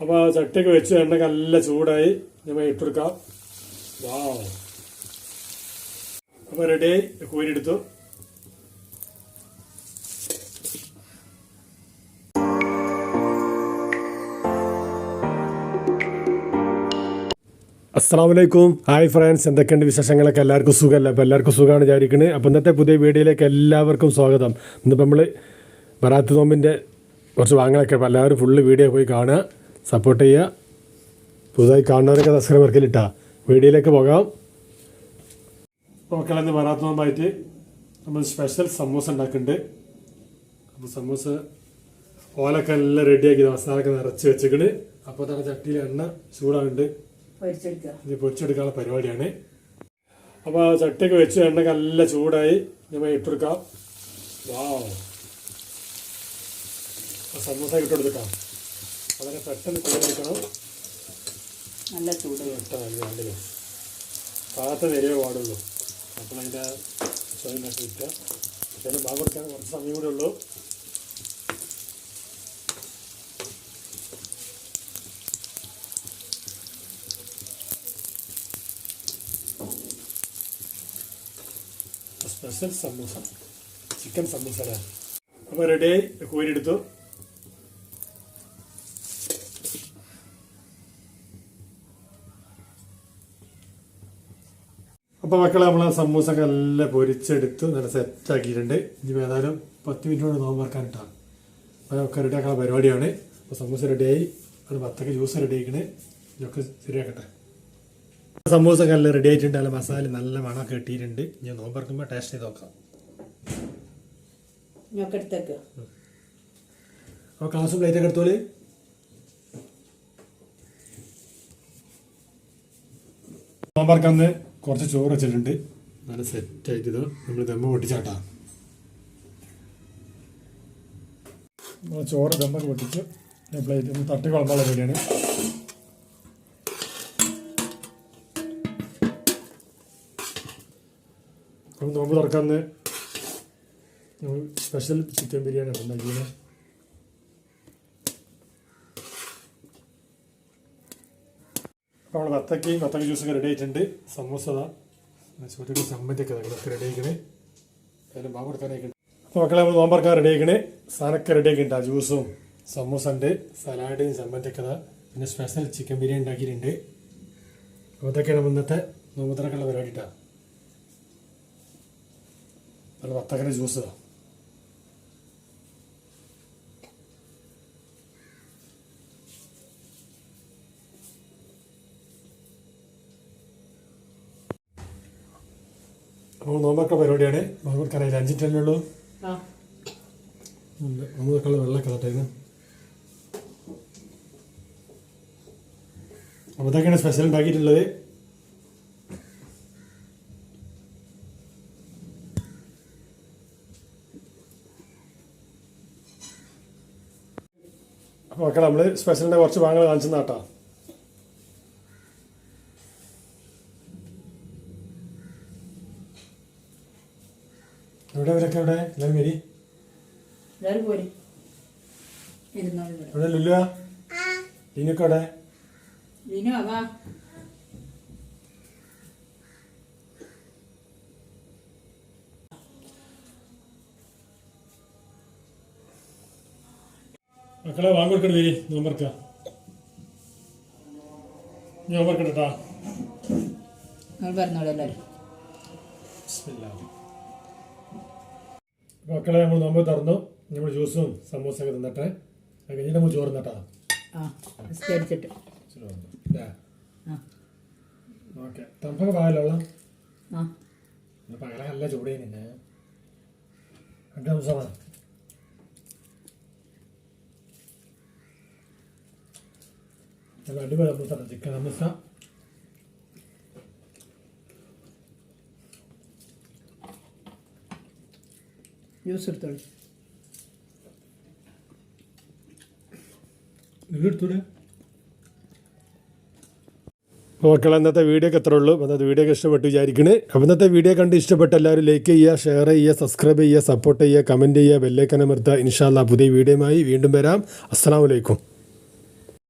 അപ്പോൾ ചട്ടിയൊക്കെ വെച്ച് എണ്ണ നല്ല ചൂടായി. നമ്മൾ ഇട്ടെടുക്കാം വാ അപ്പോൾ റെഡി കോരിയെടുത്തു. അസ്സാം വലൈക്കും ഹായ് ഫ്രണ്ട്സ്. എന്തൊക്കെയുണ്ട് വിശേഷങ്ങളൊക്കെ? എല്ലാവർക്കും സുഖമല്ല? അപ്പോൾ എല്ലാവർക്കും സുഖമാണ് വിചാരിക്കുന്നത് അപ്പോൾ ഇന്നത്തെ പുതിയ വീഡിയോയിലേക്ക് എല്ലാവർക്കും സ്വാഗതം. ഇന്നിപ്പോൾ നമ്മൾ ബറാത്ത് നോമ്പിന്റെ കുറച്ച് വാങ്ങലൊക്കെ അപ്പോൾ എല്ലാവരും ഫുള്ള് വീഡിയോ പോയി കാണുക. സപ്പോർട്ട് ചെയ്യുക. പുതുതായി കാണുന്നവരൊക്കെ സബ്സ്ക്രൈബ് ഇട്ടാ. വീഡിയോയിലേക്ക് പോകാം. മക്കളെന്ന് പറയാത്തതുമായിട്ട് നമ്മൾ സ്പെഷ്യൽ സമൂസ ഉണ്ടാക്കുന്നുണ്ട്. അപ്പോൾ സമൂസ ഓലൊക്കെ എല്ലാം റെഡിയാക്കി മസാലൊക്കെ നിറച്ച് വെച്ചിട്ട് അപ്പോൾ തന്നെ ചട്ടിയിൽ എണ്ണ ചൂടാകുന്നുണ്ട് ഇനി ഇത് പൊരിച്ചെടുക്കാനുള്ള പരിപാടിയാണ്. അപ്പോൾ ആ ചട്ടിയൊക്കെ വെച്ച് എണ്ണ നല്ല ചൂടായി. നമ്മൾ ഇട്ടെടുക്കാം വാ സമൂസ ഇട്ടെടുത്തിട്ടാം വളരെ പെട്ടെന്ന് ചൂടെടുക്കണം. നല്ല ചൂട്. പെട്ടെന്ന് വേണ്ടത് പാകത്തെ നിലയെ പാടുള്ളൂ. അപ്പോൾ അതിന്റെ സ്വയം കിട്ടുക ചില ഭാഗം കൊടുക്കാൻ കുറച്ച് സമയം കൂടെ ഉള്ളൂ. സ്പെഷ്യൽ സമൂസ. ചിക്കൻ സമൂസ അപ്പോൾ റെഡിയായി കോരിയെടുത്തു അപ്പോൾ മക്കളെ നമ്മൾ സമൂസ ഒക്കെ നല്ല പൊരിച്ചെടുത്ത്. നല്ല സെറ്റാക്കിയിട്ടുണ്ട്. ഇനി ഏതായാലും പത്ത് മിനിറ്റ് കൊണ്ട് നോമ്പ് വറക്കാനിട്ടാണ് അപ്പോൾ ഒക്കെ റെഡിയാക്കാനുള്ള പരിപാടിയാണ്. അപ്പോൾ സമൂസ റെഡിയായി. അത് പത്തൊക്കെ ജ്യൂസ് റെഡി ആക്കണേ ഇതൊക്കെ ശരിയാക്കട്ടെ. സമൂസ ഒക്കെ നല്ല റെഡി ആയിട്ടുണ്ട്. നല്ല മസാല നല്ല മണമൊക്കെ കിട്ടിയിട്ടുണ്ട്. ഞാൻ നോമ്പ് വറക്കുമ്പോൾ ടേസ്റ്റ് ചെയ്ത് നോക്കാം. അപ്പോൾ ക്ലാസ്സും പ്ലേറ്റൊക്കെ നോമ്പ് നോമ്പറക്കന്ന് കുറച്ച് ചോറ് വെച്ചിട്ടുണ്ട്. നല്ല സെറ്റായിട്ട് ഇത്. നമ്മൾ ദമ്മ പൊട്ടിച്ചാട്ടാ. നമ്മൾ ചോറ് ദമ്മൊക്കെ പൊട്ടിച്ച് പ്ലേറ്റ് തട്ടി കുളമ്പുള്ള നമ്മൾ നോമ്പ് തുറക്കാന്ന് സ്പെഷ്യൽ ചിക്കൻ ബിരിയാണി ഉണ്ടാക്കിയത്. നമ്മൾ വത്തക്കയും വത്തക്ക ജ്യൂസൊക്കെ റെഡി ആയിട്ടുണ്ട്. സമൂസ ചോറ്റൊക്കെ ചമ്മന്തിയൊക്കെ അതൊക്കെ റെഡി ആയിക്കണേ. അതിന് മാവ് കൊടുക്കാനായിട്ടുണ്ട് അപ്പോൾ മക്കളെ നമ്മൾ നോമ്പറക്കാൻ റെഡി ആയിക്കണേ. സാധനമൊക്കെ റെഡി ആക്കിയിട്ടുണ്ട് ആ ജ്യൂസും സമൂസ ഉണ്ട് സലാഡും ചമ്മന്തിയൊക്കെ ഇതാ. പിന്നെ സ്പെഷ്യൽ ചിക്കൻ ബിരിയാണി ഉണ്ടാക്കിയിട്ടുണ്ട്. അപ്പോൾ ഇതൊക്കെയാണ് ഇന്നത്തെ നോമ്പത്തിനൊക്കെയുള്ള പരിപാടി ഇട്ടാ നല്ല വത്തക്കന്റെ ജ്യൂസ് അപ്പോൾ നോമ്പൊക്കെ പരിപാടിയാണ്. നോമ്പറക്കാനായില്ല അഞ്ചിട്ടല്ലേ ഉള്ളൂ. വെള്ള വെള്ളമൊക്കെ തട്ടേന്ന് അപ്പോൾ ഇതൊക്കെയാണ് സ്പെഷ്യൽ ഉണ്ടാക്കിയിട്ടുള്ളത്. അപ്പോൾ മക്കളെ നമ്മൾ സ്പെഷ്യലിന്റെ കുറച്ച് ഭാഗങ്ങൾ കാണിച്ചു നാട്ടാ എവിടെ ഇവരൊക്കെ എവിടെ? എല്ലാവരും വരി. എല്ലാവരും പോരി. ഇവിടെ. എവിടെ ലുല്ലുവാ ലീനൊക്കെ ലീനു വാ. മക്കളെ വാങ്ങിക്കൊടുക്കണ വരി. നോമ്പർക്ക നോമ്പർക്കട്ടാ പറഞ്ഞോളൂ എല്ലാവരും മക്കളെ നമ്മൾ നോമ്പ് തുറന്നു. നമ്മൾ ജ്യൂസും സമൂസൊക്കെ തിന്നട്ടെ. അത് കഴിഞ്ഞിട്ട് നമ്മൾ ചോറ് തന്നിട്ടാ. ആ നിസ്കരിച്ചിട്ട് ആ. ഓക്കെ. തണുപ്പൊക്കെ പാകല്ലോ ആ. നല്ല നിന്നെ രണ്ട് ദിവസമാണ് അടിപൊളി സമൂസ ചിക്കൻ സമൂസ. ജ്യൂസ് എടുത്തോളൂ. എടുത്തൂടെ മക്കളെ ഇന്നത്തെ വീഡിയോ ഒക്കെ എത്ര ഉള്ളൂ. ഇന്നത്തെ വീഡിയോ ഒക്കെ ഇഷ്ടപ്പെട്ട് വിചാരിക്കണേ. അപ്പോൾ ഇന്നത്തെ വീഡിയോ കണ്ട് ഇഷ്ടപ്പെട്ട എല്ലാവരും ലൈക്ക് ചെയ്യുക ഷെയർ ചെയ്യുക സബ്സ്ക്രൈബ് ചെയ്യുക സപ്പോർട്ട് ചെയ്യുക കമന്റ് ചെയ്യുക ബെല്ലേക്കനമർത്തുക ഇൻഷാല്ല പുതിയ വീഡിയോയുമായി വീണ്ടും വരാം. അസ്സാം വലൈക്കും